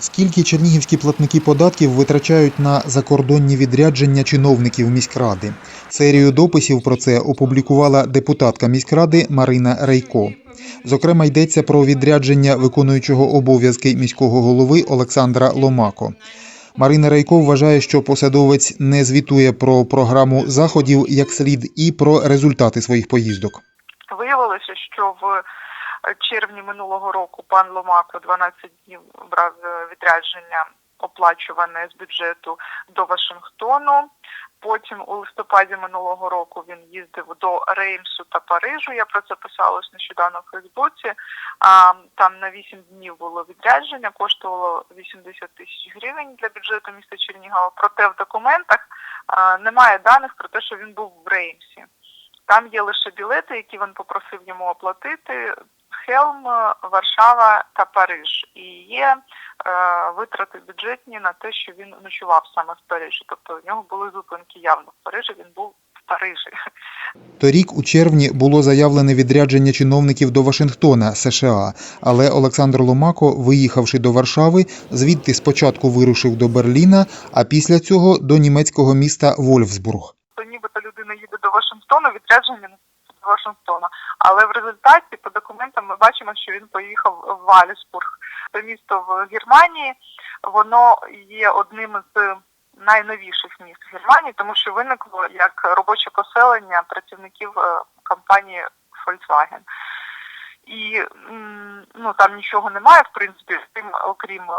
Скільки чернігівські платники податків витрачають на закордонні відрядження чиновників міськради? Серію дописів про це опублікувала депутатка міськради Марина Рейко. Зокрема, йдеться про відрядження виконуючого обов'язки міського голови Олександра Ломако. Марина Рейко вважає, що посадовець не звітує про програму заходів як слід і про результати своїх поїздок. Виявилося, що в червні минулого року пан Ломако 12 днів брав е, відрядження оплачуване з бюджету до Вашингтону. Потім у листопаді минулого року він їздив до Реймсу та Парижу. Я про це писалась нещодавно в Фейсбуці. А, там на 8 днів було відрядження, коштувало 80 тисяч гривень для бюджету міста Чернігова. Проте в документах а, немає даних про те, що він був в Реймсі. Там є лише білети, які він попросив йому оплатити. Хелм, Варшава та Париж. І є е, витрати бюджетні на те, що він ночував саме в Парижі. Тобто в нього були зупинки явно в Парижі, він був в Парижі. Торік у червні було заявлене відрядження чиновників до Вашингтона, США, але Олександр Ломако, виїхавши до Варшави, звідти спочатку вирушив до Берліна, а після цього до німецького міста Вольфсбург. То нібито людина їде до Вашингтону, відрядження Вашингтона. Але в результаті по документам ми бачимо, що він поїхав в Вальсбург. Це місто в Германії. Воно є одним з найновіших міст Германії, тому що виникло як робоче поселення працівників е, компанії Volkswagen. І ну там нічого немає, в принципі, крім окрім е,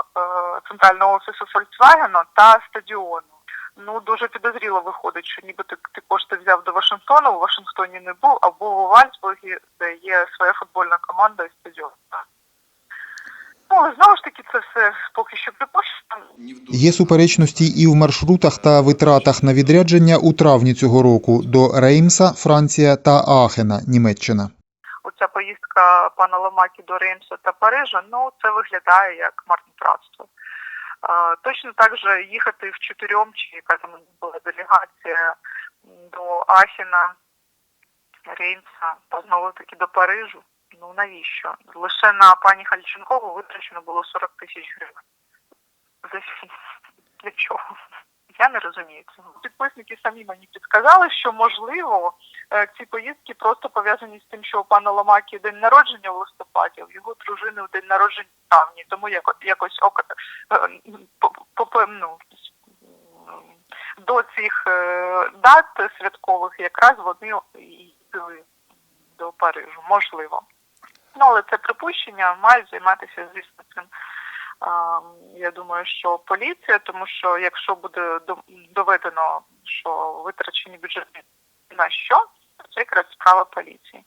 центрального офісу Volkswagen та стадіону. Ну дуже підозріло виходить, що ніби ти, ти кошти взяв до Вашингтона, у Вашингтоні не був, а був у Вальсбургі, де є своя футбольна команда і стадіон. Ну, але знову ж таки, це все поки що припущено. Є суперечності і в маршрутах та витратах на відрядження у травні цього року до Реймса, Франція та Аахена, Німеччина. Оця поїздка пана Ломакі до Реймса та Парижа, ну це виглядає як марнотратство. Точно так же їхати в чотирьом, чи яка там була делегація до Ахіна, Реймса та знову таки до Парижу. Ну навіщо? Лише на пані Хальченкову витрачено було 40 тисяч гривень. Для чого? Я не розумію. Підписники самі мені підказали, що можливо е, ці поїздки просто пов'язані з тим, що у пана Ломакі день народження в листопаді, в його дружини день народження в травні. Тому яко- якось е, ну, до цих е, дат святкових якраз вони їздили до Парижу. Можливо. Ну, але це припущення, мають займатися, звісно, цим. Я думаю, що поліція, тому що якщо буде до- доведено, що витрачені бюджетні на що, це якраз справа поліції.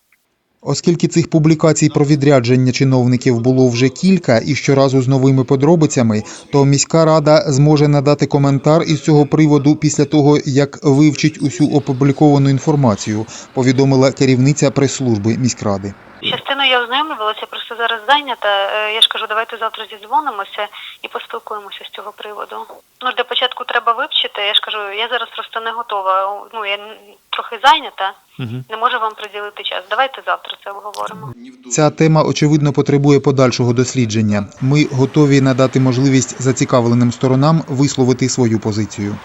Оскільки цих публікацій про відрядження чиновників було вже кілька і щоразу з новими подробицями, то міська рада зможе надати коментар із цього приводу після того, як вивчить усю опубліковану інформацію, повідомила керівниця прес-служби міськради. Частину я ознайомлювалася, просто зараз зайнята. Е, Я ж кажу, давайте завтра зідзвонимося і поспілкуємося з цього приводу. Ну, для початку треба вивчити. Я ж кажу, я зараз просто не готова. Ну, я трохи зайнята, не можу вам приділити час. Давайте завтра це обговоримо. Ця тема очевидно потребує подальшого дослідження. Ми готові надати можливість зацікавленим сторонам висловити свою позицію.